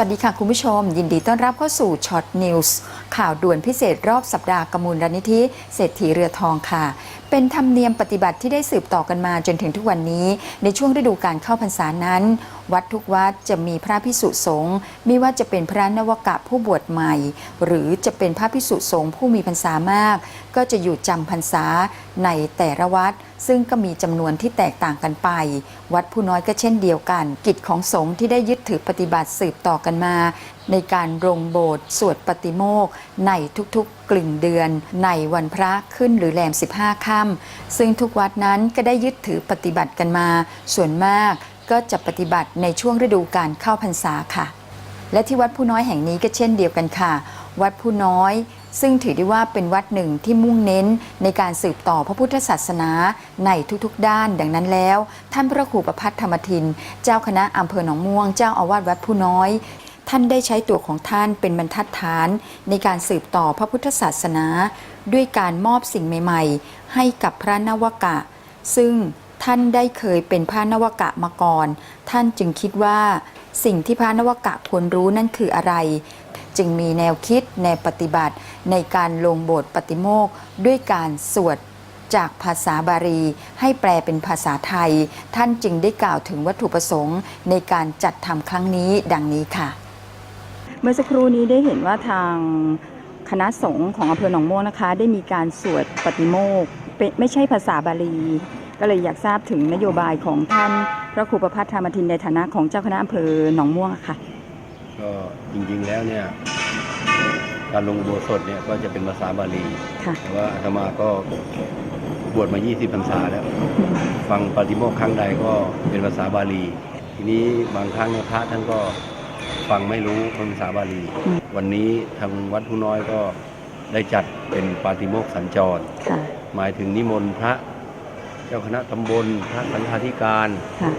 วัสดีค่ะคุณผู้ชม ยินดีต้อนรับเข้าสู่ช็อตนิวส์ข่าวด่วนพิเศษรอบสัปดาห์กมูลรนิธิเศรษฐีเรือทองค่ะ เป็นธรรมเนียมปฏิบัติที่ได้สืบต่อกันมาจนถึงทุกวันนี้ ในช่วงฤดูการเข้าพรรษานั้น วัดทุกวัดจะมีพระพิสุสงฆ์ไม่ว่าจะเป็นพระนวกะผู้บวชใหม่ หรือจะเป็นพระพิสุสงฆ์ผู้มีพรรษามาก ก็จะอยู่จำพรรษาในแต่ละวัด ซึ่งก็มีจำนวนที่แตกต่างกันไป วัดผู้น้อยก็เช่นเดียวกัน กิจของสงฆ์ที่ได้ยึดถือปฏิบัติสืบต่อกันมา ในการรงโบสถ์สวดปฏิโมกข์ในทุกๆกลึงเดือน ในวันพระขึ้นหรือแรม 15 ค่ำซึ่งทุกวัดนั้นก็ได้ยึดถือปฏิบัติกันมา ส่วนมากก็จะปฏิบัติในช่วงฤดูการเข้าพรรษาค่ะ และที่วัดผู้น้อยแห่งนี้ก็เช่นเดียวกันค่ะ วัดผู้น้อย ซึ่งถือได้ว่าเป็นวัดหนึ่งที่มุ่งเน้นในการสืบต่อพระพุทธศาสนาในทุกๆ ด้าน ดังนั้นแล้ว ท่านพระครูประพัฒธรรมทิน เจ้าคณะอำเภอหนองม่วง เจ้าอาวาสวัดผู้น้อยท่านได้ใช้ตัวของท่านเป็นบรรทัดฐาน ในการสืบต่อพระพุทธศาสนา ด้วยการมอบสิ่งใหม่ๆ ให้กับพระนวกะ ซึ่งท่านได้เคยเป็นพระนวกะมาก่อน ท่านจึงคิดว่า สิ่งที่พระนวกะควรรู้นั่นคืออะไร จึงมีแนวคิดแนวปฏิบัติ ในการลงโบสถ์ปฏิโมกด้วยการสวดจากภาษาบาลีให้แปลเป็นภาษาไทย ท่านจึงได้กล่าวถึงวัตถุประสงค์ ในการจัดทำครั้งนี้ดังนี้ค่ะ เมื่อสักครู่นี้ได้เห็นว่าทางคณะสงฆ์ของอำเภอหนองม่วงนะคะ ได้มีการสวดปฏิโมกเป็นไม่ใช่ภาษาบาลี ก็เลยอยากทราบถึงนโยบายของท่านพระครูประพัฒธรรมทินในฐานะของเจ้าคณะอำเภอหนองม่วงค่ะ ก็จริงๆแล้วเนี่ยการลงอุโบสถเนี่ยก็จะเป็นภาษาบาลีค่ะ แต่ว่าอาตมาก็บวชมา 20พรรษาแล้ว ฟังปาฏิโมกข์ครั้งใดก็เป็นภาษาบาลี ทีนี้บางครั้งเนี่ยพระท่านก็ฟังไม่รู้ภาษาบาลี อืม วันนี้ทางวัดผู้น้อยก็ได้จัดเป็นปาฏิโมกข์สัญจร ค่ะ หมายถึงนิมนต์พระ เจ้าคณะตำบลพระสังฆาธิการค่ะ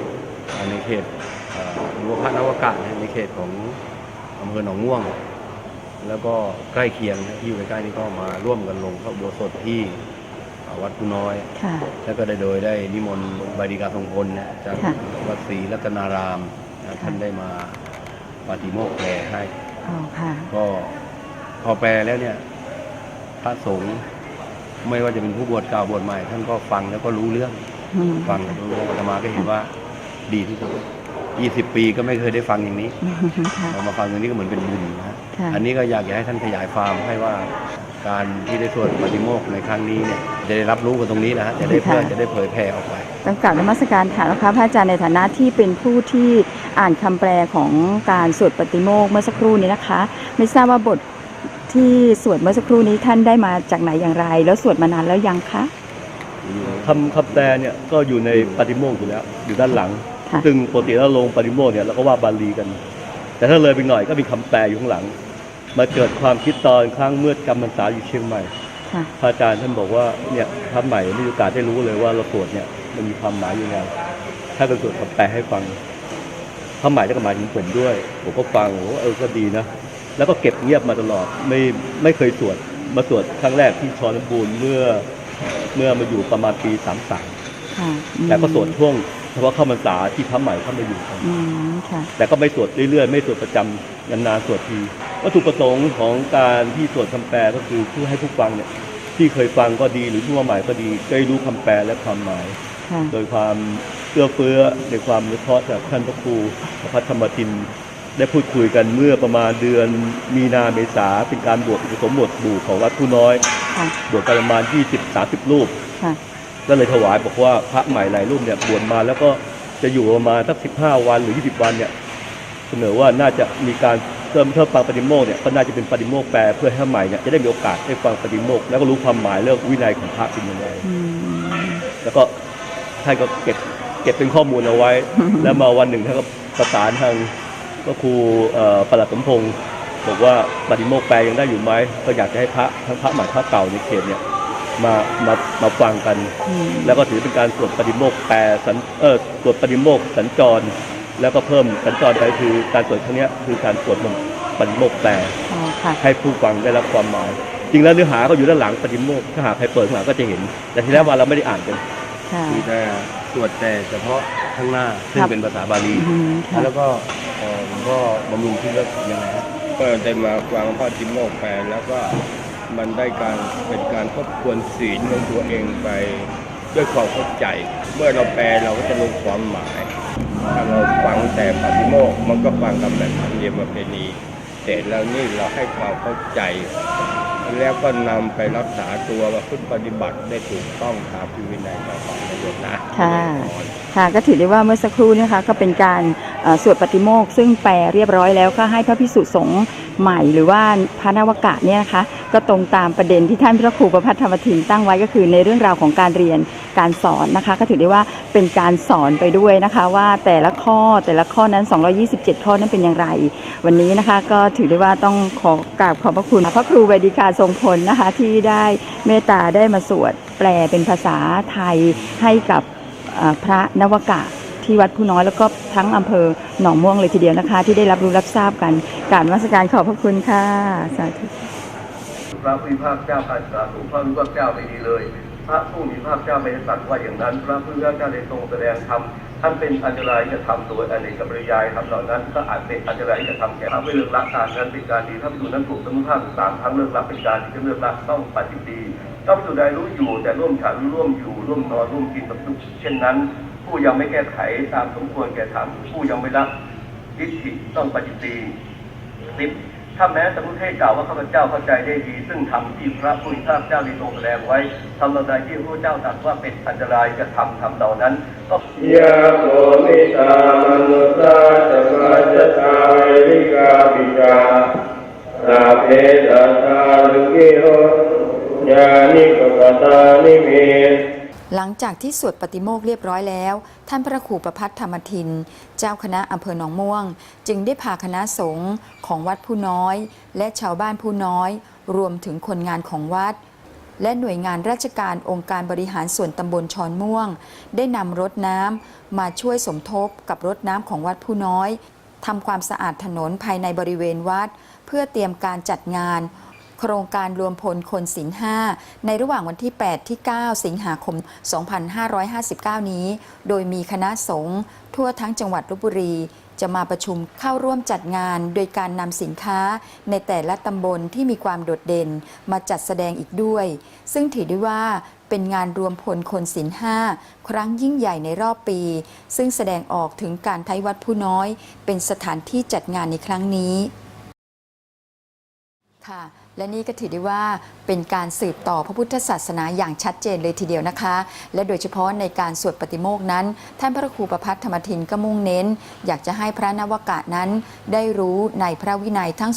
ในเขตเอ่อห รือว่าพระนวกะเนี่ยในเขตของอำเภอหนองม่วง แล้วก็ใกล้เคียงนะที่อยู่ใกล้ๆนี่ก็มาร่วมกันลงพระอุโบสถที่เอ่อวัดผู้น้อยค่ะแล้วก็ได้โดยได้นิมนต์บดีกาทรงพลนะจากค่ะวัดศรีรัตนารามนะค่ะท่านได้มาปาฏิโมกข์แปลให้อ๋อค่ะก็พอแปลแล้วเนี่ย พระสงฆ์ไม่ว่าจะเป็นผู้บวชเก่าบวชใหม่ ท่านก็ฟังแล้วก็รู้เรื่องอืมฟังแล้วก็รู้เรื่องอาตมาก็เห็นว่าดีที่สุด 20 ปีก็ไม่เคยได้ฟังอย่างนี้อืมค่ะพอมาฟังตรงนี้ก็เหมือนเป็นบุญนะฮะค่ะ อันนี้ก็อยากจะให้ท่านขยายความให้ว่า การที่ได้สวดปฏิโมกข์ในครั้งนี้เนี่ยจะได้รับรู้กันตรงนี้นะฮะจะได้เพื่อค่ะจะได้เผยแผ่ออกไป ต้องกล่าวนมัสการค่ะนะคะพระอาจารย์ในฐานะที่เป็นผู้ที่อ่านคำแปลของการสวดปฏิโมกข์เมื่อสักครู่นี้นะคะ ไม่ทราบว่าบทที่สวดเมื่อสักครู่นี้ท่านได้มาจากไหนอย่างไร แล้วสวดมานานแล้วยังคะ คำคำแปลเนี่ยก็อยู่ในปาฏิโมกข์อยู่แล้ว อยู่ด้านหลัง ค่ะซึ่งปกติแล้วลงปาฏิโมกข์เนี่ยเราก็ว่าบาลีกัน แต่ถ้าเลยไปหน่อยก็มีคำแปลอยู่ข้างหลัง มาเกิดความคิดตอนครั้งเมื่อจำพรรษาอยู่เชียงใหม่ค่ะพระอาจารย์ท่านบอกว่าเนี่ยพระใหม่มีโอกาสได้รู้เลยว่าเราสวดเนี่ยมันมีความหมายยังไงถ้าเป็นสวดคำแปลให้ฟังพระใหม่ได้ก็หมายถึงผมด้วย ผมก็ฟังผมว่าเออก็ดีนะ แล้วก็เก็บเงียบมาตลอด ไม่ไม่เคยสวด มาสวดครั้งแรกที่ชอลบูรณ์เมื่อเมื่อมาอยู่ประมาณปีสามสามค่ะอืมแต่ก็สวดช่วงเฉพาะเข้าพรรษาที่พระใหม่เข้ามาอยู่กันอืมค่ะ แต่ก็ไม่สวดเรื่อยๆ ไม่สวดประจำนานๆสวดทีวัตถุประสงค์ของการที่สวดคำแปลก็คือเพื่อให้ผู้ฟังเนี่ยที่เคยฟังก็ดีหรือผู้มาใหม่ก็ดีได้รู้คำแปลและความหมาย ค่ะ โดยความเอื้อเฟื้อในความรู้เพราะจากท่านพระครูพระธรรมทินได้พูดคุยกันเมื่อประมาณเดือนมีนาเมษาเป็นการบวชอุปสมบทบูของวัดผู้น้อยค่ะ บวชกันประมาณ 20-30 รูป ค่ะ ก็เลยถวายบอกว่าพระใหม่หลายรูปเนี่ยบวชมาแล้วก็จะอยู่ประมาณสัก15วันหรือ20วันเนี่ยเสนอว่าน่าจะมีการเริ่มเทิมฟังปฏิโมกข์เนี่ยก็น่าจะเป็นปฏิโมกข์แปลเพื่อให้พระใหม่เนี่ยจะได้มีโอกาสได้ฟังปฏิโมกข์แล้วก็รู้ความหมายเรื่องวินัยของพระเป็นยังไงอืมแล้วก็ท่านก็เก็บเก็บเป็นข้อมูลเอาไว้ แล้วมาวันหนึ่งท่านก็ประสานทางก็ครูเอ่อประหลัดสมพงศ์บอกว่าปฏิโมกข์แปลยังได้อยู่ไหมก็อยากจะให้พระทั้งพระใหม่พระเก่าในเขตเนี่ย มามามาฟังกันอืมแล้วก็ถือเป็นการสวดปฏิโมกข์แปลสัญเออสวดปฏิโมกข์สัญจร แล้วก็เพิ่มสัญจรไปคือการสวดครั้งเนี้ยคือการสวดปฏิโมกข์แปลอ๋อค่ะให้ผู้ฟังได้รับความหมาย จริงแล้วเนื้อหาก็อยู่ด้านหลังปฏิโมกข์ถ้าหากใครเปิดข้างหลังก็จะเห็น แต่ทีแรกว่าเราไม่ได้อ่านกันค่ะคือแต่สวดแต่เฉพาะข้างหน้าซึ่งครับเป็นภาษาบาลีอืมค่ะแล้วก็เอ่อพ่อบำรุงที่เลิกยังไงฮะก็ได้มาฟังพระจิมโมกแปลแล้วก็ มันได้การเป็นการทบทวนศีลของตัวเองไปด้วยความเข้าใจ เมื่อเราแปลเราก็จะรู้ความหมาย ถ้าเราฟังแต่ปฏิโมกมันก็ฟังกันแบบธรรมเนียมประเพณีแต่แล้วนี่เราให้ความเข้าใจ แล้วก็นำไปรักษาตัวมาพึ่งปฏิบัติได้ถูกต้องตามพิวินัยต่อไปนะโยมนะค่ะค่ะก็ถือได้ว่าเมื่อสักครู่เนยคะก็เป็นการเอ่อสวดปฏิโมกข์ซึ่งแปลเรียบร้อยแล้วก็ให้พระพิสุสงฆ์ใหม่หรือว่าพระนวกะเนี่ยนะคะก็ตรงตามประเด็นที่ท่านพระครูประพัฒธรรมทินตั้งไว้ก็คือในเรื่องราวของการเรียนการสอนนะคะ ก็ถือได้ว่าเป็นการสอนไปด้วยนะคะ ว่าแต่ละข้อแต่ละข้อนั้น 227 ข้อนั้นเป็นอย่างไร วันนี้นะคะก็ถือได้ว่าต้องขอกราบขอบพระคุณพระครูเวดิกาทรงพลนะคะที่ได้เมตตาได้มาสวด แปลเป็นภาษาไทยให้กับพระนวกะที่วัดผู้น้อยแล้วก็ทั้งอำเภอหนองม่วงเลยทีเดียวนะคะ ที่ได้รับรู้รับทราบกันการวัสการขอบพระคุณค่ะสาธุพระผู้มีพระเจ้าพันสาถูพระรู้ว่าเจ้าไม่ดีเลย พระผู้มีพระเจ้าไม่ได้ตรัสว่าอย่างนั้น พระผู้มีพระเจ้าได้ทรงแสดงธรรมท่านเป็นอันตรายจะทำโดยอเนกปริยายทำเหล่านั้น ก็อาจเป็นอันตรายจะทำแก่พระไม่เลิกละการนั้นเป็นการดีถ้าพิสูจน์นั้นถูกสมุทฐานสามครั้งเลิกละเป็นการดีจะเลิกละต้องปฏิบัติดี ถ้าพิสูจน์ใดรู้อยู่แต่ร่วมฉันร่วมอยู่ร่วมนอนร่วมกินกับทุกเช่นนั้น ผู้ยังไม่แก้ไขตามสมควรแก่ธรรมผู้ยังไม่ละทิฏฐิต้องปฏิบัติดีสิบถ้าแม้สมมติให้กล่าวว่าข้าพเจ้าเข้าใจได้ดี ซึ่งทำที่พระผู้มีพระเจ้าได้ทรงแสดงไว้ทำเหล่าใดที่พระเจ้าตรัสว่าเป็นอันตรายจะทำทำเหล่านั้นก็ยาโมมิตามนุสาสมาจตาเวริกาปิจาสาเพตตาลุกิโร หลังจากที่สวดปฏิโมกขเรียบร้อยแล้ว ท่านพระครูประพัฒธรรมทิน เจ้าคณะอำเภอหนองม่วง จึงได้พาคณะสงฆ์ของวัดผู้น้อย และชาวบ้านผู้น้อย รวมถึงคนงานของวัด และหน่วยงานราชการองค์การบริหารส่วนตำบลชอนม่วง ได้นำรถน้ำมาช่วยสมทบกับรถน้ำของวัดผู้น้อยทำความสะอาดถนนภายในบริเวณวัด เพื่อเตรียมการจัดงาน โครงการรวมพลคนศีลห้าในระหว่างวันที่ 8 ที่ 9 สิงหาคม 2559 นี้ โดยมีคณะสงฆ์ทั่วทั้งจังหวัดลบบุรี จะมาประชุมเข้าร่วมจัดงาน โดยการนำสินค้าในแต่ละตำบลที่มีความโดดเด่นมาจัดแสดงอีกด้วย ซึ่งถือได้ว่าเป็นงานรวมพลคนศีลห้าครั้งยิ่งใหญ่ในรอบปี ซึ่งแสดงออกถึงการไทยวัดผู้น้อย เป็นสถานที่จัดงานในครั้งนี้ค่ะ และนี่ก็ถือได้ว่าเป็นการสืบต่อพระพุทธศาสนาอย่างชัดเจนเลยทีเดียวนะคะ และโดยเฉพาะในการสวดปฏิโมกนั้น ท่านพระครูประพัฒธรรมทินก็มุ่งเน้น อยากจะให้พระนวากะนั้น ได้รู้ในพระวินัยทั้ง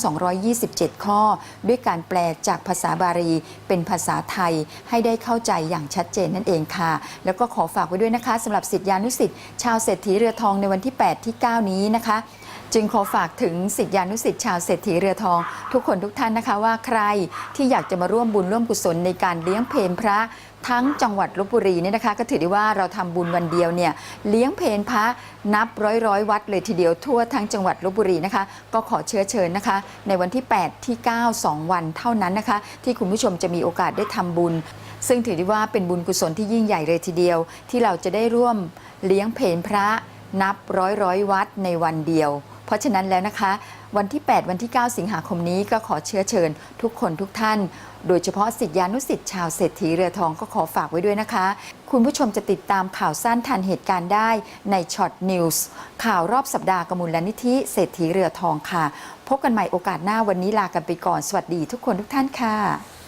227 ข้อ ด้วยการแปลจากภาษาบาลีเป็นภาษาไทยให้ได้เข้าใจอย่างชัดเจนนั่นเองค่ะ แล้วก็ขอฝากไว้ด้วยนะคะสำหรับสิทธิานุสิทธิ์ชาวเศรษฐีเรือทองในวันที่ 8 ที่ 9 นี้นะคะ จึงขอฝากถึงสิทธิานุสิทธิ์ชาวเศรษฐีเรือทอง ทุกคนทุกท่านนะคะว่าใครที่อยากจะมาร่วมบุญร่วมกุศลในการเลี้ยงเพลพระทั้งจังหวัดลบบุรีเนี่ยนะคะก็ถือได้ว่าเราทำบุญวันเดียวเนี่ยเลี้ยงเพลพระนับร้อยร้อยวัดเลยทีเดียวทั่วทั้งจังหวัดลบบุรีนะคะ ก็ขอเชื้อเชิญนะคะ ในวันที่ 8 ที่ 9 2 วันเท่านั้นนะคะ ที่คุณผู้ชมจะมีโอกาสได้ทำบุญ ซึ่งถือได้ว่าเป็นบุญกุศลที่ยิ่งใหญ่เลยทีเดียว ที่เราจะได้ร่วมเลี้ยงเพลพระนับร้อยร้อยวัดในวันเดียวเพราะฉะนั้นแล้วนะคะ วันที่ 8 วันที่ 9 สิงหาคมนี้ก็ขอเชื้อเชิญ ทุกคนทุกท่าน โดยเฉพาะสิทธิานุสิทธิ์ชาวเศรษฐีเรือทองก็ขอฝากไว้ด้วยนะคะ คุณผู้ชมจะติดตามข่าวสั้นทันเหตุการณ์ได้ในช็อตนิวส์ข่าวรอบสัปดาห์กมูลนิธิเศรษฐีเรือทองค่ะ พบกันใหม่โอกาสหน้าวันนี้ลากันไปก่อนสวัสดีทุกคนทุกท่านค่ะ